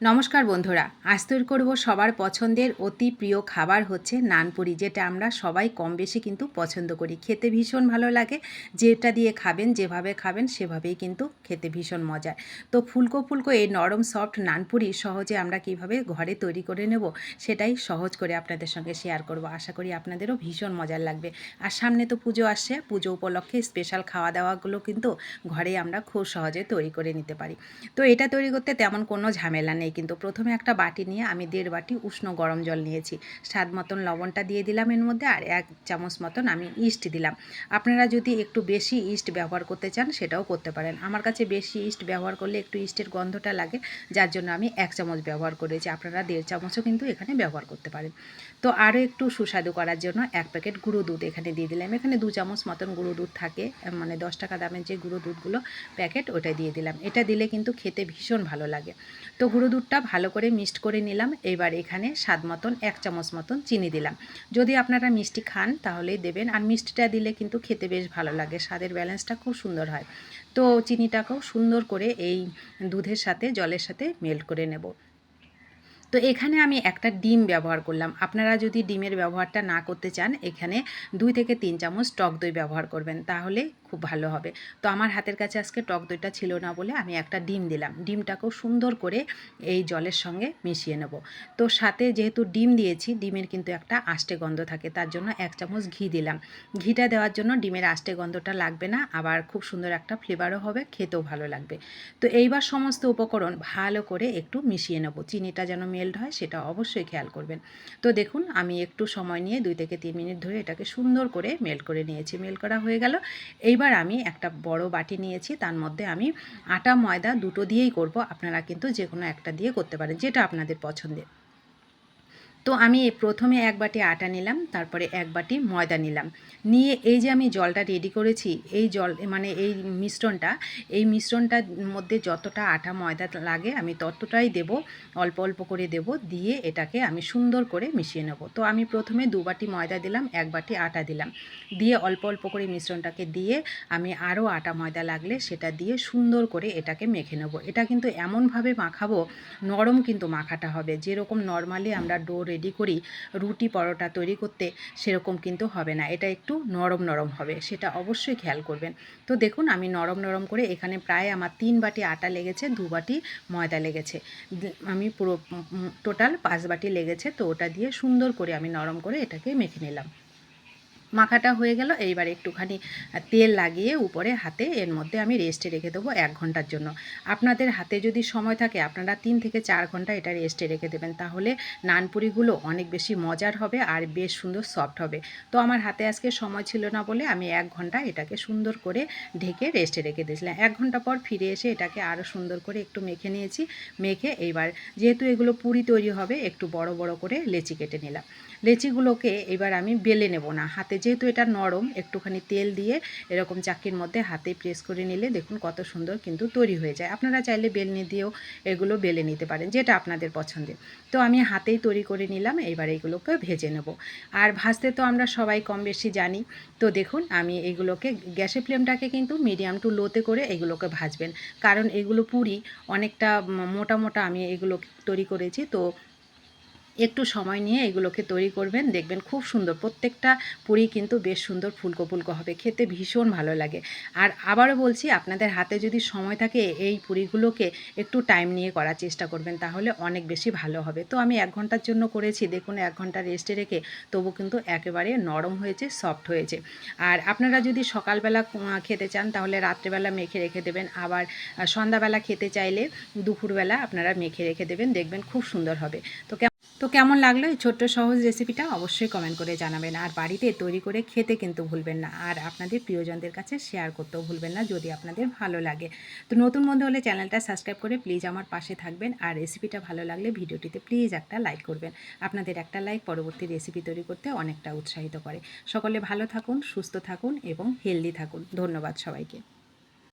নমস্কার বন্ধুরা, আজ তৈরি করব সবার পছন্দের অতি প্রিয় খাবার হচ্ছে নানপুরি, যেটা আমরা সবাই কম বেশি কিন্তু পছন্দ করি। খেতে ভীষণ ভালো লাগে, যেটা দিয়ে খাবেন, যেভাবে খাবেন, সেভাবেই কিন্তু খেতে ভীষণ মজার। তো ফুলকো ফুলকো এই নরম সফট নানপুরি সহজে আমরা কীভাবে ঘরে তৈরি করে নেব, সেটাই সহজ করে আপনাদের সঙ্গে শেয়ার করব। আশা করি আপনাদেরও ভীষণ মজার লাগবে। আর সামনে তো পুজো আসছে, পুজো উপলক্ষে স্পেশাল খাওয়া দাওয়াগুলো কিন্তু ঘরেই আমরা খুব সহজে তৈরি করে নিতে পারি। তো এটা তৈরি করতে তেমন কোনো ঝামেলা নেই। কিন্তু প্রথমে একটা বাটি নিয়ে আমি দেড় বাটি উষ্ণ গরম জল নিয়েছি। স্বাদ মতন লবণটা দিয়ে দিলাম এর মধ্যে আর এক চামচ মতন আমি ইস্ট দিলাম। আপনারা যদি একটু বেশি ইস্ট ব্যবহার করতে চান সেটাও করতে পারেন। আমার কাছে বেশি ইস্ট ব্যবহার করলে একটু ইস্টের গন্ধটা লাগে, যার জন্য আমি এক চামচ ব্যবহার করেছি। আপনারা দেড় চামচও কিন্তু এখানে ব্যবহার করতে পারেন। তো আরও একটু সুস্বাদু করার জন্য এক প্যাকেট গুঁড়ো দুধ এখানে দিয়ে দিলাম। এখানে দু চামচ মতন গুঁড়ো দুধ থাকে মানে দশ টাকা দামের যে গুঁড়ো দুধগুলো প্যাকেট ওটা দিয়ে দিলাম। এটা দিলে কিন্তু খেতে ভীষণ ভালো লাগে। তো গুঁড়ো দুধটা ভালো করে মিক্সড করে নিলাম। এবার এখানে স্বাদ মতন এক চামচ মতন চিনি দিলাম। যদি আপনারা মিষ্টি খান তাহলেই দেবেন। আর মিষ্টিটা দিলে কিন্তু খেতে বেশ ভালো লাগে। স্বাদের ব্যালেন্সটা খুব সুন্দর হয়। তো চিনিটাকেও সুন্দর করে এই দুধের সাথে, জলের সাথে মেল্ট করে নেব। তো এখানে আমি একটা ডিম ব্যবহার করলাম। আপনারা যদি ডিমের ব্যবহারটা না করতে চান, এখানে দুই থেকে তিন চামচ টক দই ব্যবহার করবেন। তাহলে খুব ভালো হবে। তো আমার হাতের কাছে আজকে টক দইটা ছিল না বলে আমি একটা ডিম দিলাম। ডিমটাকেও সুন্দর করে এই জলের সঙ্গে মিশিয়ে নেব। তো সাথে যেহেতু ডিম দিয়েছি, ডিমের কিন্তু একটা আষ্টে গন্ধ থাকে, তার জন্য এক চামচ ঘি দিলাম। ঘিটা দেওয়ার জন্য ডিমের আষ্টে গন্ধটা লাগবে না, আবার খুব সুন্দর একটা ফ্লেভারও হবে, খেতেও ভালো লাগবে। তো এইবার সমস্ত উপকরণ ভালো করে একটু মিশিয়ে নেব। চিনিটা যেন মেল্ট হয়, সেটা অবশ্যই খেয়াল করবেন। তো দেখুন, আমি একটু সময় নিয়ে দুই থেকে তিন মিনিট ধরে এটাকে সুন্দর করে মেল্ট করে নিয়েছি। মেল্ট করা হয়ে গেল। এইবার আমি একটা বড় বাটি নিয়েছি, তার মধ্যে আমি আটা, ময়দা দুটো দিয়েই করব। আপনারা কিন্তু যে কোনো একটা দিয়ে করতে পারেন, যেটা আপনাদের পছন্দের। তো আমি প্রথমে এক বাটি আটা নিলাম, তারপরে এক বাটি ময়দা নিলাম। নিয়ে এই যে আমি জলটা রেডি করেছি, এই জল মানে এই মিশ্রণটা, এই মিশ্রণটার মধ্যে যতটা আটা ময়দা লাগে আমি ততটাই দেব, অল্প অল্প করে দেব, দিয়ে এটাকে আমি সুন্দর করে মিশিয়ে নেব। তো আমি প্রথমে দু বাটি ময়দা দিলাম, এক বাটি আটা দিলাম। দিয়ে অল্প অল্প করে মিশ্রণটাকে দিয়ে আমি আরও আটা ময়দা লাগলে সেটা দিয়ে সুন্দর করে এটাকে মেখে নেব। এটা কিন্তু এমনভাবে মাখাবো, নরম কিন্তু মাখাটা হবে। যেরকম নর্মালি আমরা ডো রেডি করি, রুটি পরোটা তৈরি করতে সেরকম কিন্তু হবে না। এটা একটু নরম নরম হবে, সেটা অবশ্যই খেয়াল করবেন। তো দেখুন, আমি নরম নরম করে এখানে প্রায় আমার তিন বাটি আটা লেগেছে, দু বাটি ময়দা লেগেছে। আমি পুরো টোটাল পাঁচ বাটি লেগেছে, তো ওটা দিয়ে সুন্দর করে আমি নরম করে এটাকে মেখে নিলাম। মাখাটা হয়ে গেল। এইবার একটুখানি তেল লাগিয়ে উপরে হাতে এর মধ্যে আমি রেস্টে রেখে দেবো এক ঘণ্টার জন্য। আপনাদের হাতে যদি সময় থাকে, আপনারা তিন থেকে চার ঘণ্টা এটা রেস্টে রেখে দেবেন। তাহলে নানপুরিগুলো অনেক বেশি মজার হবে আর বেশ সুন্দর সফট হবে। তো আমার হাতে আজকে সময় ছিল না বলে আমি এক ঘণ্টা এটাকে সুন্দর করে ঢেকে রেস্টে রেখে দিয়েছিলাম। এক ঘণ্টা পর ফিরে এসে এটাকে আরও সুন্দর করে একটু মেখে নিয়েছি। মেখে এইবার যেহেতু এগুলো পুরি তৈরি হবে, একটু বড় বড় করে লেচি কেটে নিলাম। লেচিগুলোকে এবার আমি বেলে নেব না। হাতে যেহেতু এটা নরম, একটুখানি তেল দিয়ে এরকম চাকির মধ্যে হাতে প্রেস করে নিলে দেখুন কত সুন্দর কিন্তু তৈরি হয়ে যায়। আপনারা চাইলে বেলনি দিয়েও এগুলো বেলে নিতে পারেন, যেটা আপনাদের পছন্দের। তো আমি হাতেই তৈরি করে নিলাম, এবার এগুলোকে ভেজে নেব। আর ভাজতে তো আমরা সবাই কম বেশি জানি। তো দেখুন আমি এগুলোকে, গ্যাসের ফ্লেমটাকে কিন্তু মিডিয়াম টু লোতে করে এগুলোকে ভাজবেন। কারণ এগুলো পুরি অনেকটা মোটা মোটা আমি এগুলো তৈরি করেছি, তো একটু সময় নিয়ে এগুলোকে তৈরি করবেন, দেখবেন খুব সুন্দর। প্রত্যেকটা পুরি কিন্তু বেশ সুন্দর ফুলকো ফুলকো হবে, খেতে ভীষণ ভালো লাগে। আর আবারও বলছি, আপনাদের হাতে যদি সময় থাকে, এই পুরিগুলোকে একটু টাইম নিয়ে করার চেষ্টা করবেন, তাহলে অনেক বেশি ভালো হবে। তো আমি এক ঘণ্টার জন্য করেছি, দেখুন এক ঘণ্টা রেস্টে রেখে তবু কিন্তু একেবারে নরম হয়েছে সফট হয়েছে। আর আপনারা যদি সকালবেলা খেতে চান, তাহলে রাত্রেবেলা মেখে রেখে দেবেন। আবার সন্ধ্যাবেলা খেতে চাইলে দুপুরবেলা আপনারা মেখে রেখে দেবেন, দেখবেন খুব সুন্দর হবে। তো তো কেমন লাগল এই ছোট্ট সহজ রেসিপিটা অবশ্যই কমেন্ট করে জানাবেন। আর বাড়িতে তৈরি করে খেতে কিন্তু ভুলবেন না। আর আপনাদের প্রিয়জনদের কাছে শেয়ার করতেও ভুলবেন না যদি আপনাদের ভালো লাগে। তো নতুন বন্ধু হলে চ্যানেলটা সাবস্ক্রাইব করে প্লিজ আমার পাশে থাকবেন। আর রেসিপিটা ভালো লাগলে ভিডিওটিতে প্লিজ একটা লাইক করবেন। আপনাদের একটা লাইক পরবর্তী রেসিপি তৈরি করতে অনেকটা উৎসাহিত করে। সকলে ভালো থাকুন, সুস্থ থাকুন এবং হেলদি থাকুন। ধন্যবাদ সবাইকে।